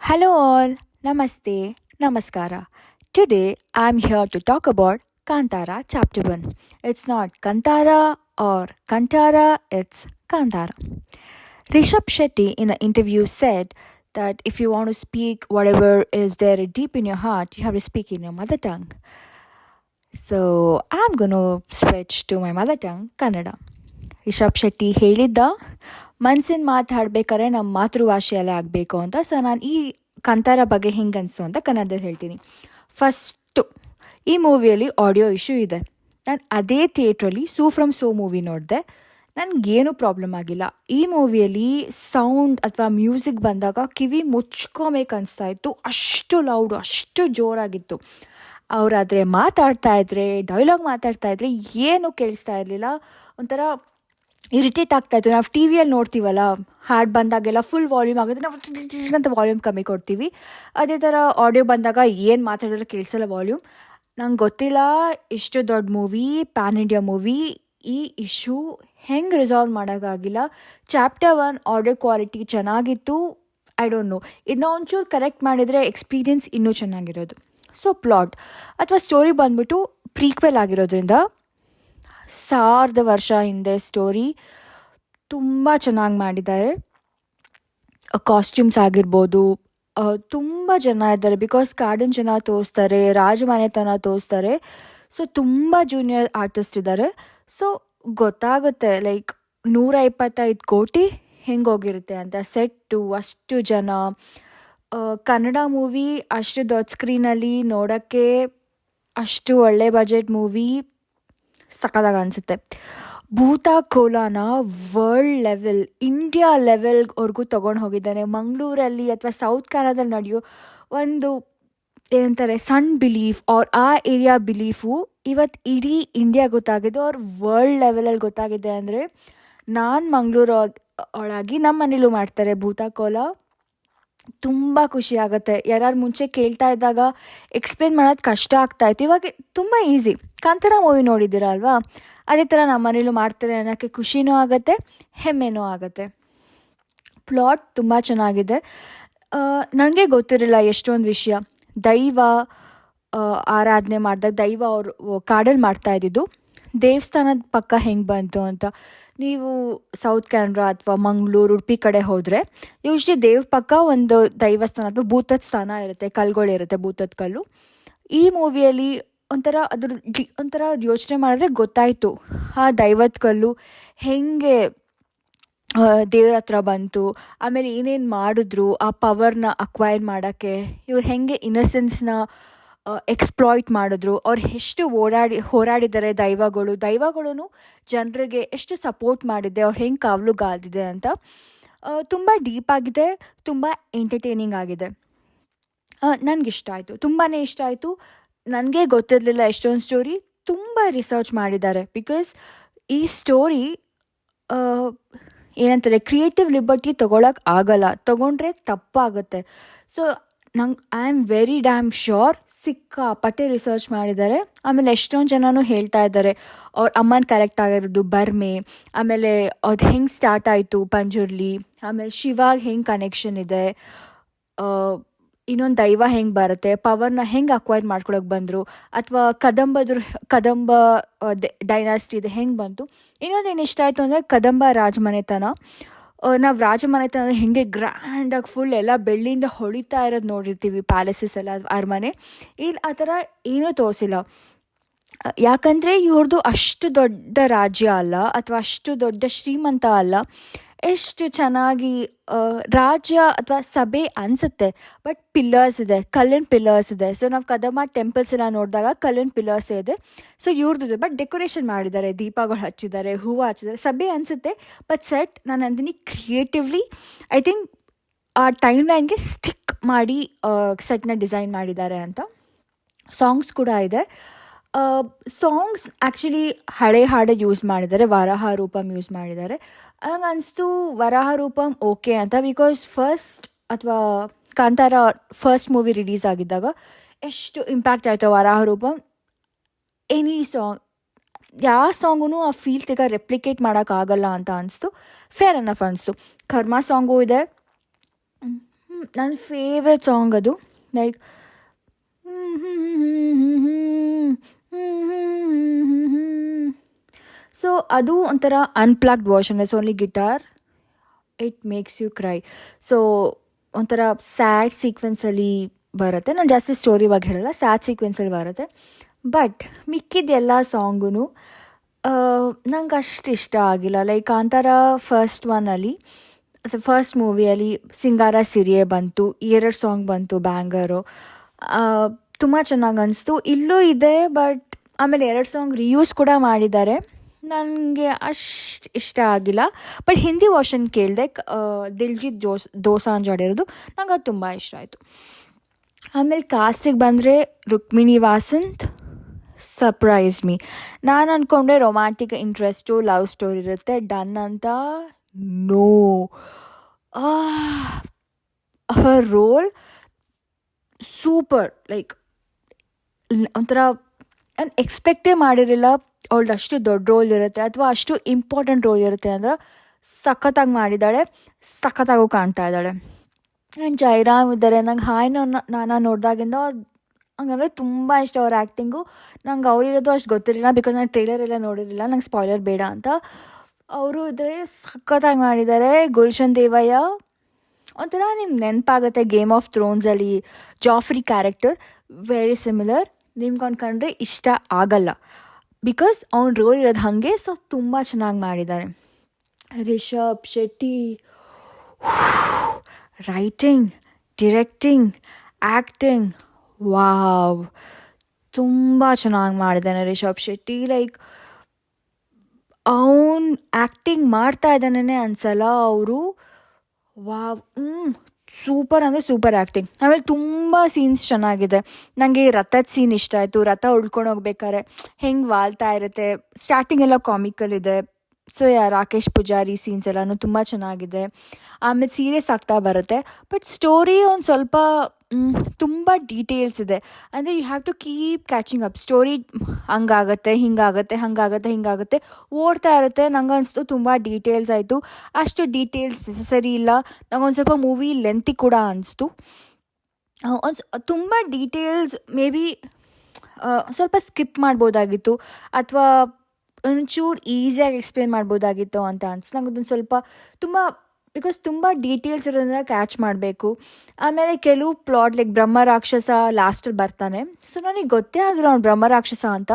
Hello, all. Namaste. Namaskara. Today, I'm here to talk about Kantara Chapter 1. It's not Kantara or Kantara, it's Kantara. Rishabh Shetty in an interview said that if you want to speak whatever is there deep in your heart, you have to speak in your mother tongue. So, I'm going to switch to my mother tongue, Kannada. Rishabh Shetty ಹೇಳಿದ್ದ ಮನ್ಸಿನ ಮಾತಾಡ್ಬೇಕಾದ್ರೆ ನಮ್ಮ ಮಾತೃಭಾಷೆಯಲ್ಲೇ ಆಗಬೇಕು ಅಂತ. So ನಾನು ಈ ಕಂತಾರ ಬಗ್ಗೆ ಹೆಂಗೆ ಅನಿಸು ಅಂತ ಕನ್ನಡದಲ್ಲಿ ಹೇಳ್ತೀನಿ. ಫಸ್ಟು ಈ ಮೂವಿಯಲ್ಲಿ ಆಡಿಯೋ ಇಶ್ಯೂ ಇದೆ. ನಾನು ಅದೇ ಥಿಯೇಟ್ರಲ್ಲಿ ಸೂ ಫ್ರಮ್ ಸೋ ಮೂವಿ ನೋಡಿದೆ. ನನಗೇನು ಪ್ರಾಬ್ಲಮ್ ಆಗಿಲ್ಲ. ಈ ಮೂವಿಯಲ್ಲಿ ಸೌಂಡ್ ಅಥವಾ ಮ್ಯೂಸಿಕ್ ಬಂದಾಗ ಕಿವಿ ಮುಚ್ಕೋಬೇಕು ಅನಿಸ್ತಾ ಇತ್ತು. ಅಷ್ಟು ಲೌಡು ಅಷ್ಟು ಜೋರಾಗಿತ್ತು. ಅವರಾದರೆ ಮಾತಾಡ್ತಾ ಇದ್ರೆ ಡೈಲಾಗ್ ಮಾತಾಡ್ತಾ ಇದ್ರೆ ಏನು ಕೇಳಿಸ್ತಾ ಇರಲಿಲ್ಲ. ಒಂಥರ ಇರಿಟೇಟ್ ಆಗ್ತಾ ಇತ್ತು. ನಾವು ಟಿ ವಿಯಲ್ಲಿ ನೋಡ್ತೀವಲ್ಲ, ಹಾಡು ಬಂದಾಗೆಲ್ಲ ಫುಲ್ ವಾಲ್ಯೂಮ್ ಆಗುತ್ತೆ. ನಾವು ಅಂತ ವಾಲ್ಯೂಮ್ ಕಮ್ಮಿ ಕೊಡ್ತೀವಿ. ಅದೇ ಥರ ಆಡಿಯೋ ಬಂದಾಗ ಏನು ಮಾತಾಡಿದ್ರೆ ಕೇಳಿಸಲ್ಲ ವಾಲ್ಯೂಮ್ ನಂಗೆ ಗೊತ್ತಿಲ್ಲ, ಇಷ್ಟು ದೊಡ್ಡ ಮೂವಿ ಪ್ಯಾನ್ ಇಂಡಿಯಾ ಮೂವಿ ಈ ಇಶ್ಯೂ ಹೆಂಗೆ ರಿಸಾಲ್ವ್ ಮಾಡೋಕ್ಕಾಗಿಲ್ಲ ಚಾಪ್ಟರ್ ಒನ್ ಆಡಿಯೋ ಕ್ವಾಲಿಟಿ ಚೆನ್ನಾಗಿತ್ತು. ಐ ಡೋಂಟ್ ನೋ ಇದನ್ನ ಒಂಚೂರು ಕರೆಕ್ಟ್ ಮಾಡಿದರೆ ಎಕ್ಸ್ಪೀರಿಯನ್ಸ್ ಇನ್ನೂ ಚೆನ್ನಾಗಿರೋದು. ಸೊ ಪ್ಲಾಟ್ ಅಥವಾ ಸ್ಟೋರಿ ಬಂದ್ಬಿಟ್ಟು ಪ್ರೀಕ್ವೆಲ್ ಆಗಿರೋದ್ರಿಂದ ಸಾವಿರದ ವರ್ಷ ಹಿಂದೆ ಸ್ಟೋರಿ ತುಂಬ ಚೆನ್ನಾಗಿ ಮಾಡಿದ್ದಾರೆ. ಕಾಸ್ಟ್ಯೂಮ್ಸ್ ಆಗಿರ್ಬೋದು ತುಂಬ ಜನ ಇದ್ದಾರೆ ಬಿಕಾಸ್ ಕಾಡಿನ ಜನ ತೋರಿಸ್ತಾರೆ ರಾಜಮನೆತನ ತೋರಿಸ್ತಾರೆ. ಸೊ ತುಂಬ ಜೂನಿಯರ್ ಆರ್ಟಿಸ್ಟ್ ಇದ್ದಾರೆ. ಸೊ ಗೊತ್ತಾಗುತ್ತೆ ಲೈಕ್ ನೂರ ಇಪ್ಪತ್ತೈದು ಕೋಟಿ ಹೆಂಗೆ ಹೋಗಿರುತ್ತೆ ಅಂತ ಸೆಟ್ಟು ಅಷ್ಟು ಜನ. ಕನ್ನಡ ಮೂವಿ ಅಷ್ಟು ದೊಡ್ಡ ಸ್ಕ್ರೀನಲ್ಲಿ ನೋಡೋಕ್ಕೆ ಅಷ್ಟು ಒಳ್ಳೆ ಬಜೆಟ್ ಮೂವಿ ಸಖತ್ತಾಗಿ ಅನಿಸುತ್ತೆ ಭೂತ ಕೋಲಾನ ವರ್ಲ್ಡ್ ಲೆವೆಲ್ ಇಂಡಿಯಾ ಲೆವೆಲ್ವರೆಗೂ ತೊಗೊಂಡು ಹೋಗಿದ್ದಾನೆ. ಮಂಗಳೂರಲ್ಲಿ ಅಥವಾ ಸೌತ್ ಕನ್ನಡದಲ್ಲಿ ನಡೆಯೋ ಒಂದು, ಏನಂತಾರೆ ಸಣ್ಣ ಬಿಲೀಫ್ ಆರ್ ಆ ಏರಿಯಾ ಬಿಲೀಫು ಇವತ್ತು ಇಡೀ ಇಂಡಿಯಾ ಗೊತ್ತಾಗಿದೆ. ಅವ್ರ ವರ್ಲ್ಡ್ ಲೆವೆಲಲ್ಲಿ ಗೊತ್ತಾಗಿದೆ ಅಂದರೆ ನಾನು ಮಂಗಳೂರು ಒಳಗೆ ನಮ್ಮ ಮನೇಲೂ ಮಾಡ್ತಾರೆ ಭೂತ ಕೋಲ. ತುಂಬ ಖುಷಿ ಆಗುತ್ತೆ. ಯಾರು ಮುಂಚೆ ಕೇಳ್ತಾ ಇದ್ದಾಗ ಎಕ್ಸ್ಪ್ಲೇನ್ ಮಾಡೋದು ಕಷ್ಟ ಆಗ್ತಾಯಿತ್ತು ಇವಾಗ ತುಂಬ ಈಸಿ ಕಾಂತರ ಮೂವಿ ನೋಡಿದ್ದೀರ ಅಲ್ವಾ? ಅದೇ ಥರ ನಮ್ಮ ಮನೇಲೂ ಮಾಡ್ತಾರೆ ಅನ್ನೋಕ್ಕೆ ಖುಷಿನೂ ಆಗುತ್ತೆ, ಹೆಮ್ಮೆನೂ ಆಗುತ್ತೆ. ಪ್ಲಾಟ್ ತುಂಬ ಚೆನ್ನಾಗಿದೆ. ನನಗೆ ಗೊತ್ತಿರಲಿಲ್ಲ ಎಷ್ಟೊಂದು ವಿಷಯ. ದೈವ ಆರಾಧನೆ ಮಾಡಿದಾಗ ದೈವ ಅವರು ಕಾಡಲ್ಲಿ ಮಾಡ್ತಾ ಇದ್ದಿದ್ದು. ದೇವಸ್ಥಾನದ ಪಕ್ಕ ಹೆಂಗೆ ಬಂತು ಅಂತ. ನೀವು ಸೌತ್ ಕ್ಯಾನ್ರಾ ಅಥವಾ ಮಂಗಳೂರು ಉಡುಪಿ ಕಡೆ ಹೋದರೆ ಯೂಶ್ಲಿ ದೇವ್ರ ಪಕ್ಕ ಒಂದು ದೈವಸ್ಥಾನ ಅಥವಾ ಭೂತದ ಸ್ಥಾನ ಇರುತ್ತೆ ಕಲ್ಗಳಿರುತ್ತೆ ಭೂತದ ಕಲ್ಲು. ಈ ಮೂವಿಯಲ್ಲಿ ಒಂಥರ ಅದ್ರ ಒಂಥರ ಯೋಚನೆ ಮಾಡಿದ್ರೆ ಗೊತ್ತಾಯಿತು, ಆ ದೈವದ ಕಲ್ಲು ಹೇಗೆ ದೇವ್ರ ಹತ್ರ ಬಂತು, ಆಮೇಲೆ ಏನೇನು ಮಾಡಿದ್ರು, ಆ ಪವರ್ನ ಅಕ್ವೈರ್ ಮಾಡೋಕ್ಕೆ, ಇವ್ರು ಹೇಗೆ ಇನ್ನಸೆನ್ಸ್ನ ಎಕ್ಸ್ಪ್ಲಾಯ್ಟ್ ಮಾಡಿದ್ರು. ಅವ್ರು ಎಷ್ಟು ಓಡಾಡಿ ಹೋರಾಡಿದ್ದಾರೆ ದೈವಗಳು? ದೈವಗಳೂ ಜನರಿಗೆ ಎಷ್ಟು ಸಪೋರ್ಟ್ ಮಾಡಿದೆ? ಅವ್ರು ಹೆಂಗೆ ಕಾವಲುಗಾಲ್ದಿದೆ ಅಂತ ತುಂಬ ಡೀಪಾಗಿದೆ ತುಂಬ ಎಂಟರ್ಟೈನಿಂಗ್ ಆಗಿದೆ. ನನಗಿಷ್ಟ ಆಯಿತು. ತುಂಬಾ ಇಷ್ಟ ಆಯಿತು. ನನಗೆ ಗೊತ್ತಿರಲಿಲ್ಲ ಎಷ್ಟೊಂದು ಸ್ಟೋರಿ ತುಂಬ ರಿಸರ್ಚ್ ಮಾಡಿದ್ದಾರೆ. ಬಿಕಾಸ್ ಈ ಸ್ಟೋರಿ ಏನಂತಾರೆ ಕ್ರಿಯೇಟಿವ್ ಲಿಬರ್ಟಿ ತೊಗೊಳಕ್ಕೆ ಆಗಲ್ಲ. ತೊಗೊಂಡ್ರೆ ತಪ್ಪಾಗುತ್ತೆ. ಸೊ ನಂಗೆ I am very damn sure ಸಿಕ್ಕಾಪಟ್ಟೆ ರಿಸರ್ಚ್ ಮಾಡಿದ್ದಾರೆ ಆಮೇಲೆ ಎಷ್ಟೊಂದು ಜನನೂ ಹೇಳ್ತಾ ಇದ್ದಾರೆ ಅವ್ರ ಅಮ್ಮನ ಕರೆಕ್ಟ್ ಆಗಿರೋದು ಬರ್ಮೆ. ಆಮೇಲೆ ಅದು ಹೆಂಗೆ ಸ್ಟಾರ್ಟ್ ಆಯಿತು ಪಂಜುರ್ಲಿ. ಆಮೇಲೆ ಶಿವಾಗ ಹೆಂಗೆ ಕನೆಕ್ಷನ್ ಇದೆ. ಇನ್ನೊಂದು ದೈವ ಹೆಂಗೆ ಬರುತ್ತೆ? ಪವರ್ನ ಹೆಂಗೆ ಅಕ್ವೈರ್ ಮಾಡ್ಕೊಳಕ್ಕೆ ಬಂದರು? ಅಥವಾ ಕದಂಬದ್ರ, ಕದಂಬ ಡೈನಾಸ್ಟಿ ಇದೆ ಹೆಂಗೆ ಬಂತು? ಇನ್ನೊಂದು ಏನು ಇಷ್ಟ ಆಯಿತು ಅಂದರೆ ಕದಂಬ ರಾಜಮನೆತನ. ನಾವು ರಾಜಮನೆತನ ಹೆಂಗೆ ಗ್ರ್ಯಾಂಡಾಗಿ ಫುಲ್ ಎಲ್ಲ ಬೆಳ್ಳಿಯಿಂದ ಹೊಳಿತಾ ಇರೋದು ನೋಡಿರ್ತೀವಿ ಪ್ಯಾಲೇಸಸ್ ಎಲ್ಲ, ಅರಮನೆ. ಇಲ್ಲಿ ಆ ಥರ ಏನೂ ತೋರಿಸಿಲ್ಲ. ಯಾಕಂದರೆ ಇವ್ರದ್ದು ಅಷ್ಟು ದೊಡ್ಡ ರಾಜ್ಯ ಅಲ್ಲ, ಅಥವಾ ಅಷ್ಟು ದೊಡ್ಡ ಶ್ರೀಮಂತ ಅಲ್ಲ. ಎಷ್ಟು ಚೆನ್ನಾಗಿ ರಾಜ್ಯ ಅಥವಾ ಸಭೆ ಅನಿಸುತ್ತೆ. ಬಟ್ ಪಿಲ್ಲರ್ಸ್ ಇದೆ ಕಲ್ಲಿನ ಪಿಲ್ಲರ್ಸ್ ಇದೆ. ಸೊ ನಾವು ಕದಮ ಟೆಂಪಲ್ಸ್ ಎಲ್ಲ ನೋಡಿದಾಗ ಕಲ್ಲಿನ ಪಿಲ್ಲರ್ಸ್ ಇದೆ. ಸೊ ಇವ್ರದ್ದು ಬಟ್ ಡೆಕೋರೇಷನ್ ಮಾಡಿದ್ದಾರೆ, ದೀಪಗಳು ಹಚ್ಚಿದ್ದಾರೆ, ಹೂವು ಹಚ್ಚಿದ್ದಾರೆ. ಸಭೆ ಅನಿಸುತ್ತೆ ಬಟ್ ಸೆಟ್ ನಾನು ಅಂದಿನಿ ಕ್ರಿಯೇಟಿವ್ಲಿ ಐ ಥಿಂಕ್ ಆ ಟೈಮ್ ಲೈನ್ಗೆ ಸ್ಟಿಕ್ ಮಾಡಿ ಸೆಟ್ನ ಡಿಸೈನ್ ಮಾಡಿದ್ದಾರೆ ಅಂತ. ಸಾಂಗ್ಸ್ ಕೂಡ ಇದೆ. ಸಾಂಗ್ಸ್ ಆ್ಯಕ್ಚುಲಿ ಹಳೆ ಹಾಡು ಯೂಸ್ ಮಾಡಿದ್ದಾರೆ, ವರಾಹ ರೂಪಮ್ ಯೂಸ್ ಮಾಡಿದ್ದಾರೆ. ನಂಗೆ ಅನಿಸ್ತು ವರಾಹ ರೂಪಂ ಓಕೆ ಅಂತ ಬಿಕಾಸ್ ಫಸ್ಟ್ ಅಥವಾ ಕಾಂತಾರ ಫಸ್ಟ್ ಮೂವಿ ರಿಲೀಸ್ ಆಗಿದ್ದಾಗ ಎಷ್ಟು ಇಂಪ್ಯಾಕ್ಟ್ ಆಯಿತು ವರಾಹ ರೂಪಂ ಎನಿ ಸಾಂಗ್ ಯಾವ ಸಾಂಗೂ ಆ ಫೀಲ್ ತಿರ್ಗ ರೆಪ್ಲಿಕೇಟ್ ಮಾಡೋಕ್ಕಾಗಲ್ಲ ಅಂತ ಅನಿಸ್ತು ಫೇರ್ ಅನ್ನಫ್ ಅನಿಸ್ತು ಕರ್ಮ ಸಾಂಗೂ ಇದೆ ನನ್ನ ಫೇವ್ರೆಟ್ ಸಾಂಗ್ ಅದು ಲೈಕ್ ಸೊ ಅದು ಒಂಥರ unplugged version is only guitar it makes you cry so ಒಂಥರ ಸ್ಯಾಡ್ ಸೀಕ್ವೆನ್ಸಲ್ಲಿ ಬರುತ್ತೆ. ನಾನು ಜಾಸ್ತಿ ಸ್ಟೋರಿ ಇವಾಗ ಹೇಳಲ್ಲ ಸ್ಯಾಡ್ ಸೀಕ್ವೆನ್ಸಲ್ಲಿ ಬರುತ್ತೆ. ಬಟ್ ಮಿಕ್ಕಿದ ಎಲ್ಲ ಸಾಂಗೂ ನಂಗೆ ಅಷ್ಟು ಇಷ್ಟ ಆಗಿಲ್ಲ. ಲೈಕ್ ಕಾಂತಾರ ಫಸ್ಟ್ ಒನ್ನಲ್ಲಿ ಫಸ್ಟ್ ಮೂವಿಯಲ್ಲಿ ಸಿಂಗಾರ ಸಿರಿಯೆ ಬಂತು ಎರಡು ಸಾಂಗ್ ಬಂತು ಬ್ಯಾಂಗರು ತುಂಬ ಚೆನ್ನಾಗಿ ಅನಿಸ್ತು. ಇಲ್ಲೂ ಇದೆ ಬಟ್ ಆಮೇಲೆ ಎರಡು ಸಾಂಗ್ ರಿಯೂಸ್ ಕೂಡ ಮಾಡಿದ್ದಾರೆ. ನನಗೆ ಅಷ್ಟು ಇಷ್ಟ ಆಗಿಲ್ಲ. ಬಟ್ ಹಿಂದಿ ವರ್ಷನ್ ಕೇಳಿದೆ ದಿಲ್ಜಿತ್ ಜೋಸ್, ದೋಸಾಂಜ್ ಆಡಿರೋದು ನಂಗೆ ಅದು ತುಂಬ ಇಷ್ಟ ಆಯಿತು. ಆಮೇಲೆ ಕಾಸ್ಟಿಗೆ ಬಂದರೆ ರುಕ್ಮಿಣಿ ವಾಸಂತ್ ಸರ್ಪ್ರೈಸ್ ಮೀ ನಾನು ಅಂದ್ಕೊಂಡೆ ರೊಮ್ಯಾಂಟಿಕ್ ಇಂಟ್ರೆಸ್ಟು ಲವ್ ಸ್ಟೋರಿ ಇರುತ್ತೆ ಡನ್ ಅಂತ no her role super like ಒಂಥರ ನಾನು ಎಕ್ಸ್ಪೆಕ್ಟೇ ಮಾಡಿರಲಿಲ್ಲ ಅವಳ್ದು ಅಷ್ಟು ದೊಡ್ಡ ರೋಲ್ ಇರುತ್ತೆ ಅಥವಾ ಅಷ್ಟು ಇಂಪಾರ್ಟೆಂಟ್ ರೋಲ್ ಇರುತ್ತೆ ಅಂದ್ರೆ ಸಖತ್ತಾಗಿ ಮಾಡಿದ್ದಾಳೆ, ಸಖತ್ತಾಗೂ ಕಾಣ್ತಾ ಇದ್ದಾಳೆ. ಆ್ಯಂಡ್ ಜೈರಾಮ್ ಇದ್ದಾರೆ, ನಂಗೆ ಹಾಯ್ನ ನಾನು ನೋಡಿದಾಗಿಂದ ಹಂಗಂದ್ರೆ ತುಂಬ ಇಷ್ಟ ಅವ್ರ ಆ್ಯಕ್ಟಿಂಗು ನಂಗೆ ಅವರಿರೋದು ಅಷ್ಟು ಗೊತ್ತಿರಲಿಲ್ಲ ಬಿಕಾಸ್ ನಾನು ಟ್ರೈಲರ್ ಎಲ್ಲ ನೋಡಿರಲಿಲ್ಲ, ನಂಗೆ ಸ್ಪಾಯ್ಲರ್ ಬೇಡ ಅಂತ. ಅವರು ಇದ್ದಾರೆ ಸಖತ್ತಾಗಿ ಮಾಡಿದ್ದಾರೆ, ಗುಲ್ಶನ್ ದೇವಯ್ಯ. ಒಂಥರ ನಿಮ್ಗೆ ನೆನಪಾಗುತ್ತೆ ಗೇಮ್ ಆಫ್ ಥ್ರೋನ್ಸಲ್ಲಿ ಜಾಫ್ರಿ ಕ್ಯಾರೆಕ್ಟರ್ ವೆರಿ ಸಿಮಿಲರ್ ನಿಮ್ಗೆ ಅನ್ಕೊಂಡ್ರೆ ಇಷ್ಟ ಆಗಲ್ಲ. ಬಿಕಾಸ್ ಅವ್ನ ರೋಲ್ ಇರೋದು ಹಾಗೆ ಸೊ ತುಂಬ ಚೆನ್ನಾಗಿ ಮಾಡಿದ್ದಾರೆ Rishab Shetty writing directing acting wow ತುಂಬ ಚೆನ್ನಾಗಿ ಮಾಡಿದ್ದಾನೆ ರಿಷಬ್ ಶೆಟ್ಟಿ. ಲೈಕ್ ಅವನು ಆ್ಯಕ್ಟಿಂಗ್ ಮಾಡ್ತಾ ಇದ್ದಾನೆ ಅನ್ಸಲ್ಲ ಅವರು. ವಾವ್ ಹ್ಞೂ ಸೂಪರ್ ಅಂದರೆ ಸೂಪರ್ ಆ್ಯಕ್ಟಿಂಗ್ ಆಮೇಲೆ ತುಂಬ ಸೀನ್ಸ್ ಚೆನ್ನಾಗಿದೆ. ನನಗೆ ರಥದ ಸೀನ್ ಇಷ್ಟ ಆಯಿತು. ರಥ ಉಳ್ಕೊಂಡು ಹೋಗ್ಬೇಕಾದ್ರೆ ಹೆಂಗೆ ವಾಲ್ತಾ ಇರುತ್ತೆ. ಸ್ಟಾರ್ಟಿಂಗ್ ಎಲ್ಲ ಕಾಮಿಕಲ್ ಇದೆ. So yeah Rakesh Poojary scenes ಎಲ್ಲನೂ ತುಂಬ ಚೆನ್ನಾಗಿದೆ. ಆಮೇಲೆ ಸೀರಿಯಸ್ ಆಗ್ತಾ ಬರುತ್ತೆ. ಬಟ್ ಸ್ಟೋರಿ ಒಂದು ಸ್ವಲ್ಪ ತುಂಬ ಡೀಟೇಲ್ಸ್ ಇದೆ. ಅಂದರೆ you have to keep catching up story ಹಂಗಾಗತ್ತೆ, ಹಿಂಗಾಗತ್ತೆ, ಹಂಗಾಗತ್ತೆ, ಹಿಂಗಾಗುತ್ತೆ ಓಡ್ತಾ ಇರುತ್ತೆ. ನಂಗೆ ಅನಿಸ್ತು ತುಂಬ ಡೀಟೇಲ್ಸ್ ಆಯಿತು. ಅಷ್ಟು ಡೀಟೇಲ್ಸ್ ನೆಸಸರಿ ಇಲ್ಲ. ನಂಗೊಂದು ಸ್ವಲ್ಪ ಮೂವಿ ಲೆಂತಿ ಕೂಡ ಅನಿಸ್ತು. ಒಂದು ತುಂಬ ಡೀಟೇಲ್ಸ್ ಮೇ ಬಿ ಸ್ವಲ್ಪ ಸ್ಕಿಪ್ ಮಾಡ್ಬೋದಾಗಿತ್ತು. ಅಥವಾ ಒಂಚೂರು ಈಸಿಯಾಗಿ ಎಕ್ಸ್ಪ್ಲೇನ್ ಮಾಡ್ಬೋದಾಗಿತ್ತು ಅಂತ ಅನಿಸ್ತು ನಂಗೆ ಅದೊಂದು ಸ್ವಲ್ಪ ತುಂಬ ಬಿಕಾಸ್ ತುಂಬ ಡೀಟೇಲ್ಸ್ ಇರೋದನ್ನ ಕ್ಯಾಚ್ ಮಾಡಬೇಕು. ಆಮೇಲೆ ಕೆಲವು ಪ್ಲಾಟ್ ಲೈಕ್ ಬ್ರಹ್ಮ ರಾಕ್ಷಸ ಲಾಸ್ಟಲ್ಲಿ ಬರ್ತಾನೆ. ಸೊ ನನಗೆ ಗೊತ್ತೇ ಆಗಿರೋ ಅವ್ನು ಬ್ರಹ್ಮ ರಾಕ್ಷಸ ಅಂತ.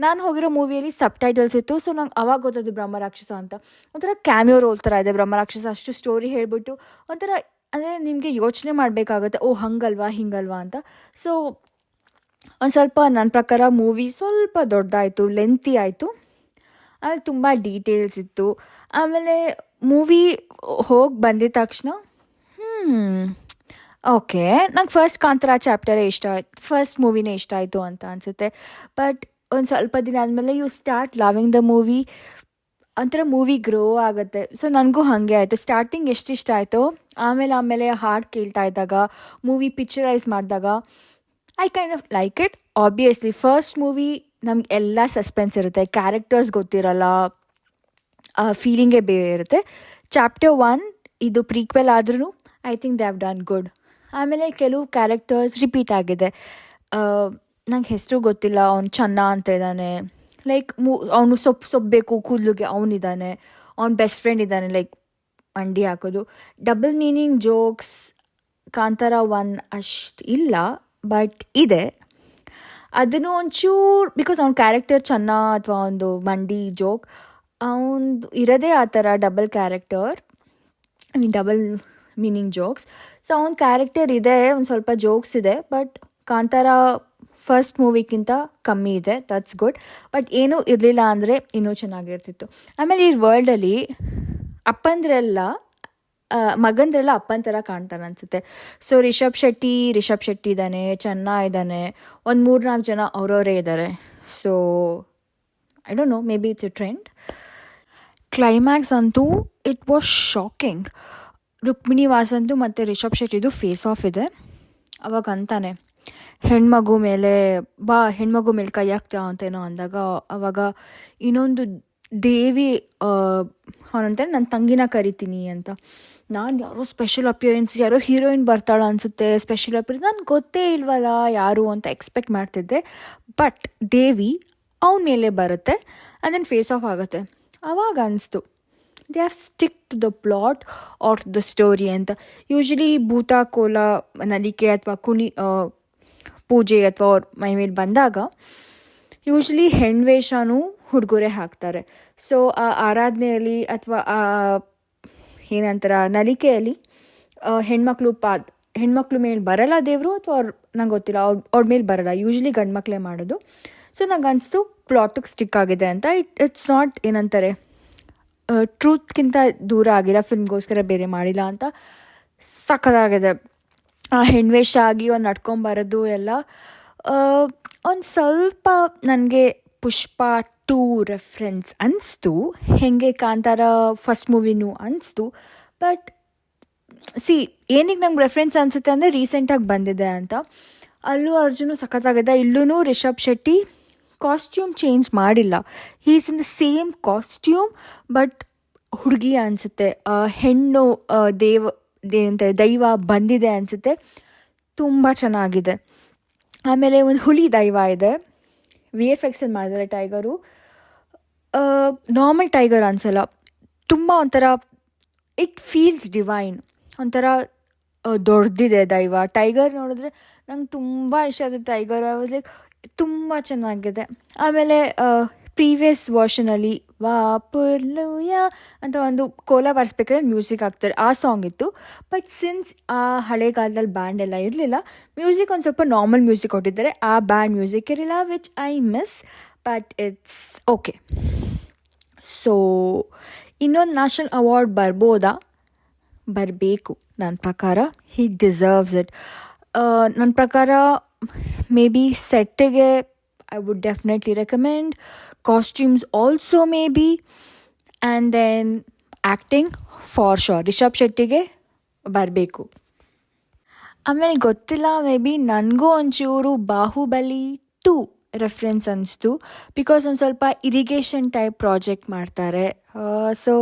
ನಾನು ಹೋಗಿರೋ ಮೂವಿಯಲ್ಲಿ ಸಬ್ ಟೈಟಲ್ಸ್ ಇತ್ತು. ಸೊ ನಂಗೆ ಅವಾಗ ಗೊತ್ತದು ಬ್ರಹ್ಮ ರಾಕ್ಷಸ ಅಂತ. ಒಂಥರ ಕ್ಯಾಮಿಯೋ ರೋಲ್ ಥರ ಇದೆ ಬ್ರಹ್ಮ ರಾಕ್ಷಸ ಅಷ್ಟು ಸ್ಟೋರಿ ಹೇಳಿಬಿಟ್ಟು ಒಂಥರ, ಅಂದರೆ ನಿಮಗೆ ಯೋಚನೆ ಮಾಡಬೇಕಾಗುತ್ತೆ, ಓ, ಹಂಗಲ್ವಾ, ಹಿಂಗಲ್ವಾ ಅಂತ. ಸೊ ಒಂದು ಸ್ವಲ್ಪ ನನ್ನ ಪ್ರಕಾರ ಮೂವಿ ಸ್ವಲ್ಪ ದೊಡ್ಡದಾಯಿತು ಲೆಂತಿ ಆಯಿತು. ಆಮೇಲೆ ತುಂಬ ಡೀಟೇಲ್ಸ್ ಇತ್ತು. ಆಮೇಲೆ ಮೂವಿ ಹೋಗಿ ಬಂದಿದ ತಕ್ಷಣ ಹ್ಞೂ ಓಕೆ ನಂಗೆ ಫಸ್ಟ್ ಕಾಂತರ ಚಾಪ್ಟರೇ ಇಷ್ಟ ಆಯ್ತು ಫಸ್ಟ್ ಮೂವಿನೇ ಇಷ್ಟ ಆಯಿತು ಅಂತ ಅನಿಸುತ್ತೆ. ಬಟ್ ಒಂದು ಸ್ವಲ್ಪ ದಿನ ಆದಮೇಲೆ you start loving the movie ಒಂಥರ ಮೂವಿ ಗ್ರೋ ಆಗುತ್ತೆ. ಸೊ ನನಗೂ ಹಾಗೆ ಆಯಿತು. ಸ್ಟಾರ್ಟಿಂಗ್ ಎಷ್ಟು ಇಷ್ಟ ಆಯಿತು, ಆಮೇಲೆ ಆಮೇಲೆ ಹಾಡು ಕೇಳ್ತಾ ಇದ್ದಾಗ ಮೂವಿ ಪಿಕ್ಚರೈಸ್ ಮಾಡಿದಾಗ I kind of like it obviously first movie ನಮ್ಗೆ ಎಲ್ಲ ಸಸ್ಪೆನ್ಸ್ ಇರುತ್ತೆ. ಕ್ಯಾರೆಕ್ಟರ್ಸ್ ಗೊತ್ತಿರಲ್ಲ. ಫೀಲಿಂಗೇ ಬೇರೆ ಇರುತ್ತೆ. ಚಾಪ್ಟರ್ ಒನ್ ಇದು ಪ್ರೀಕ್ವೆಲ್ ಆದ್ರೂ I think they have done good ಆಮೇಲೆ ಕೆಲವು ಕ್ಯಾರೆಕ್ಟರ್ಸ್ ರಿಪೀಟ್ ಆಗಿದೆ. ನಂಗೆ ಹೆಸರು ಗೊತ್ತಿಲ್ಲ. ಅವ್ನು ಚೆನ್ನ ಅಂತ ಇದ್ದಾನೆ. ಲೈಕ್ ಮೂ, ಅವನು ಸೊಪ್ಪು ಸೊಪ್ಪಬೇಕು ಕೂದಲಿಗೆ ಅವನಿದ್ದಾನೆ ಅವ್ನ ಬೆಸ್ಟ್ ಫ್ರೆಂಡ್ ಇದ್ದಾನೆ ಲೈಕ್ ಅಂಡಿ ಹಾಕೋದು. Double meaning jokes Kantara one ಅಷ್ಟು ಇಲ್ಲ ಬಟ್ ಇದೆ. ಅದನ್ನು ಒಂಚೂರು ಬಿಕಾಸ್ ಅವ್ನ ಕ್ಯಾರೆಕ್ಟರ್ ಚೆನ್ನ ಅಥವಾ ಒಂದು ಮಂಡಿ ಜೋಕ್ ಅವನದು ಇರೋದೇ ಆ ಥರ double character I mean double meaning jokes so ಅವ್ನ ಕ್ಯಾರೆಕ್ಟರ್ ಇದೆ, ಒಂದು ಸ್ವಲ್ಪ ಜೋಕ್ಸ್ ಇದೆ ಬಟ್ ಕಾಂತಾರ ಫಸ್ಟ್ ಮೂವಿಗಿಂತ ಕಮ್ಮಿ ಇದೆ ದಟ್ಸ್ ಗುಡ್ ಬಟ್ ಏನೂ ಇರಲಿಲ್ಲ ಅಂದರೆ ಇನ್ನೂ ಚೆನ್ನಾಗಿರ್ತಿತ್ತು. ಆಮೇಲೆ ಈ ವರ್ಲ್ಡಲ್ಲಿ ಅಪ್ಪಂದ್ರೆಲ್ಲ ಮಗಂದ್ರೆಲ್ಲ ಅಪ್ಪನ ಥರ ಕಾಣ್ತಾನೆ ಅನಿಸುತ್ತೆ. ಸೊ ರಿಷಬ್ ಶೆಟ್ಟಿ ರಿಷಬ್ ಶೆಟ್ಟಿ ಇದ್ದಾನೆ, ಚೆನ್ನ ಇದ್ದಾನೆ, ಒಂದು ಮೂರು ನಾಲ್ಕು ಜನ ಅವರವರೇ ಇದ್ದಾರೆ so I don't know maybe it's a trend climax ಅಂತೂ ಇಟ್ ವಾಸ್ ಶಾಕಿಂಗ್ ರುಕ್ಮಿಣಿ ಅಂತೂ ಮತ್ತು ರಿಷಬ್ ಶೆಟ್ಟಿದು ಫೇಸ್ ಆಫ್ ಇದೆ. ಅವಾಗ ಅಂತಾನೆ, ಹೆಣ್ಮಗು ಮೇಲೆ ಬಾ, ಹೆಣ್ಮಗು ಮೇಲೆ ಕೈ ಹಾಕ್ತಾ ಅಂತೇನೋ ಅಂದಾಗ, ಅವಾಗ ಇನ್ನೊಂದು ದೇವಿ ಅವನಂತಾರೆ ನನ್ನ ತಂಗಿನ ಕರಿತೀನಿ ಅಂತ. ನಾನು ಯಾರೋ ಸ್ಪೆಷಲ್ ಅಪಿಯರೆನ್ಸ್ ಯಾರೋ ಹೀರೋಯಿನ್ ಬರ್ತಾಳ ಅನಿಸುತ್ತೆ. ಸ್ಪೆಷಲ್ ಅಪಿಯರೆನ್ಸ್ ನನಗೆ ಗೊತ್ತೇ ಇಲ್ವಲ್ಲ ಯಾರು ಅಂತ ಎಕ್ಸ್ಪೆಕ್ಟ್ ಮಾಡ್ತಿದ್ದೆ. ಬಟ್ ದೇವಿ ಅವನ ಮೇಲೆ ಬರುತ್ತೆ ಆ್ಯಂಡ್ ದೆನ್ ಫೇಸ್ ಆಫ್ ಆಗುತ್ತೆ. ಆವಾಗ ಅನಿಸ್ತು they have stick to the plot or the story ಅಂತ. ಯೂಶ್ವಲಿ ಭೂತ, ಕೋಲ, ನಲಿಕೆ ಅಥವಾ ಕುಣಿ ಪೂಜೆ ಅಥವಾ ಅವ್ರ ಮೈ ಮೇಲೆ ಬಂದಾಗ ಯೂಶ್ವಲಿ ಹೆಣ್ವೇಷನೂ ಹುಡುಗರೇ ಹಾಕ್ತಾರೆ. ಸೊ ಆ ಆರಾಧನೆಯಲ್ಲಿ ಅಥವಾ, ಆ, ಏನಂತಾರ, ನಲಿಕೆಯಲ್ಲಿ ಹೆಣ್ಮಕ್ಳು ಪಾ ಹೆಣ್ಮಕ್ಳು ಮೇಲೆ ಬರಲ್ಲ ದೇವರು ಅಥವಾ ಅವ್ರು, ನಂಗೆ ಗೊತ್ತಿಲ್ಲ, ಅವ್ರ ಅವ್ರ ಮೇಲೆ ಬರಲ್ಲ. ಯೂಶ್ವಲಿ ಗಂಡು ಮಕ್ಕಳೇ ಮಾಡೋದು. ಸೊ ನಂಗೆ ಅನಿಸ್ತು ಪ್ಲಾಟಿಗೆ ಸ್ಟಿಕ್ ಆಗಿದೆ ಅಂತ. ಇಟ್ ಇಟ್ಸ್ ನಾಟ್ ಏನಂತಾರೆ ಟ್ರೂತ್ಗಿಂತ ದೂರ ಆಗಿಲ್ಲ ಫಿಲ್ಮ್ಗೋಸ್ಕರ ಬೇರೆ ಮಾಡಿಲ್ಲ ಅಂತ. ಸಖತ್ತಾಗಿದೆ. ಆ ಹೆಣ್ವೇಷ ಆಗಿ ಒಂದು ನಡ್ಕೊಂಬರೋದು ಎಲ್ಲ ಒಂದು ಸ್ವಲ್ಪ ನನಗೆ ಪುಷ್ಪ ಟೂ ರೆಫ್ರೆನ್ಸ್ ಅನ್ನಿಸ್ತು ಹೆಂಗೆ ಕಾಂತಾರ ಫಸ್ಟ್ ಮೂವಿನೂ ಅನ್ನಿಸ್ತು ಬಟ್ ಸಿ ಏನಿಗೆ ನಂಗೆ ರೆಫ್ರೆನ್ಸ್ ಅನಿಸುತ್ತೆ ಅಂದರೆ ರೀಸೆಂಟಾಗಿ ಬಂದಿದೆ ಅಂತ. ಅಲ್ಲೂ ಅರ್ಜುನು ಸಖತ್ತಾಗಿದೆ. ಇಲ್ಲೂ ರಿಷಬ್ ಶೆಟ್ಟಿ ಕಾಸ್ಟ್ಯೂಮ್ ಚೇಂಜ್ ಮಾಡಿಲ್ಲ. He's in the same costume but ಹುಡುಗಿ ಅನಿಸುತ್ತೆ. ಹೆಣ್ಣು ದೇವ್ ಏನಂತಾರೆ ದೈವ ಬಂದಿದೆ ಅನಿಸುತ್ತೆ. ತುಂಬ ಚೆನ್ನಾಗಿದೆ. ಆಮೇಲೆ ಒಂದು ಹುಲಿ ದೈವ ಇದೆ. ವಿ ಎಫ್ ಎಕ್ಸಲ್ಲಿ ಮಾಡಿದ್ದಾರೆ ಟೈಗರು ನಾರ್ಮಲ್ ಟೈಗರ್ ಅನ್ಸಲ್ಲ ತುಂಬ ಒಂಥರ ಇಟ್ ಫೀಲ್ಸ್ ಡಿವೈನ್ ಒಂಥರ ದೊಡ್ಡದಿದೆ ದೈವ. ಟೈಗರ್ ನೋಡಿದ್ರೆ ನಂಗೆ ತುಂಬ ಇಷ್ಟ ಆದ ಟೈಗರ್ ಐ ವಾಸ್ ಲೈಕ್ ತುಂಬ ಚೆನ್ನಾಗಿದೆ. ಆಮೇಲೆ ಪ್ರೀವಿಯಸ್ ವರ್ಷನಲ್ಲಿ ವಾಪುರ್ಲುಯ ಅಂತ ಒಂದು ಕೋಲ ಬಾರಿಸ್ಬೇಕಾದ್ರೆ ಮ್ಯೂಸಿಕ್ ಹಾಕ್ತಾರೆ. ಆ ಸಾಂಗ್ ಇತ್ತು. ಬಟ್ ಸಿನ್ಸ್ ಆ ಹಳೆ ಕಾಲದಲ್ಲಿ ಬ್ಯಾಂಡ್ ಎಲ್ಲ ಇರಲಿಲ್ಲ, ಮ್ಯೂಸಿಕ್ ಒಂದು ಸ್ವಲ್ಪ ನಾರ್ಮಲ್ ಮ್ಯೂಸಿಕ್ ಕೊಟ್ಟಿದ್ದಾರೆ. ಆ ಬ್ಯಾಂಡ್ ಮ್ಯೂಸಿಕ್ ಇರಲಿಲ್ಲ which I miss but it's okay so ಇನ್ನೊಂದು ನ್ಯಾಷನಲ್ ಅವಾರ್ಡ್ ಬರ್ಬೋದಾ? ಬರಬೇಕು. ನನ್ನ ಪ್ರಕಾರ ಹಿ ಡಿಸರ್ವ್ಸ್ ಇಟ್ ನನ್ನ ಪ್ರಕಾರ ಮೇ ಬಿ ಸೆಟ್ಟಿಗೆ I would definitely costumes also maybe and then acting for sure Rishab ಶೆಟ್ಟಿಗೆ ಬರಬೇಕು ಆಮೇಲೆ ಗೊತ್ತಿಲ್ಲ ಮೇ ಬಿ ನನಗೂ ಒಂಚೂರು ಬಾಹುಬಲಿ ಟು ರೆಫ್ರೆನ್ಸ್ ಅನಿಸ್ತು. ಬಿಕಾಸ್ ಒಂದು ಸ್ವಲ್ಪ ಇರಿಗೇಷನ್ ಟೈಪ್ ಪ್ರಾಜೆಕ್ಟ್ ಮಾಡ್ತಾರೆ. ಸೊ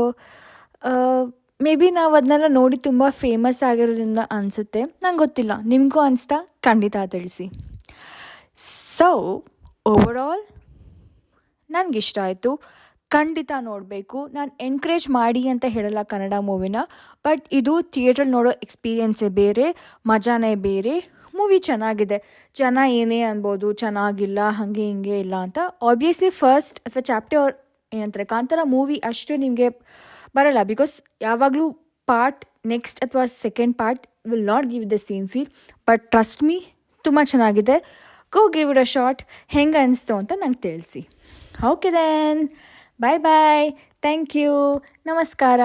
ಮೇ ಬಿ ನಾವು ಅದನ್ನೆಲ್ಲ ನೋಡಿ ತುಂಬ ಫೇಮಸ್ ಆಗಿರೋದ್ರಿಂದ ಅನಿಸುತ್ತೆ. ನಂಗೆ ಗೊತ್ತಿಲ್ಲ. ನಿಮಗೂ ಅನಿಸ್ತಾ? ಖಂಡಿತ ತಿಳಿಸಿ. ಸೊ ಓವರಾಲ್ ನನಗಿಷ್ಟ ಆಯಿತು. ಖಂಡಿತ ನೋಡಬೇಕು. ನಾನು ಎನ್ಕರೇಜ್ ಮಾಡಿ ಅಂತ ಹೇಳಲ್ಲ ಕನ್ನಡ ಮೂವಿನ ಬಟ್ ಇದು ಥಿಯೇಟ್ರಲ್ಲಿ ನೋಡೋ ಎಕ್ಸ್ಪೀರಿಯೆನ್ಸೇ ಬೇರೆ, ಮಜಾನೇ ಬೇರೆ. ಮೂವಿ ಚೆನ್ನಾಗಿದೆ. ಜನ ಏನೇ ಅನ್ಬೋದು, ಚೆನ್ನಾಗಿಲ್ಲ, ಹಾಗೆ ಹಿಂಗೆ ಇಲ್ಲ ಅಂತ. ಆಬ್ವಿಯಸ್ಲಿ ಫಸ್ಟ್ ಅಥವಾ ಚಾಪ್ಟರ್ ಏನಂತಾರೆ, ಕಾಂತಾರ ಮೂವಿ ಅಷ್ಟು ನಿಮಗೆ ಬರಲ್ಲ. ಬಿಕಾಸ್ ಯಾವಾಗಲೂ ಪಾರ್ಟ್ ನೆಕ್ಸ್ಟ್ ಅಥವಾ second part will not give the same feel but trust me ತುಂಬ ಚೆನ್ನಾಗಿದೆ. Go give it a shot ಹೆಂಗೆ ಅನಿಸ್ತು ಅಂತ ನಂಗೆ ತಿಳಿಸಿ. Okay then bye bye thank you ನಮಸ್ಕಾರ.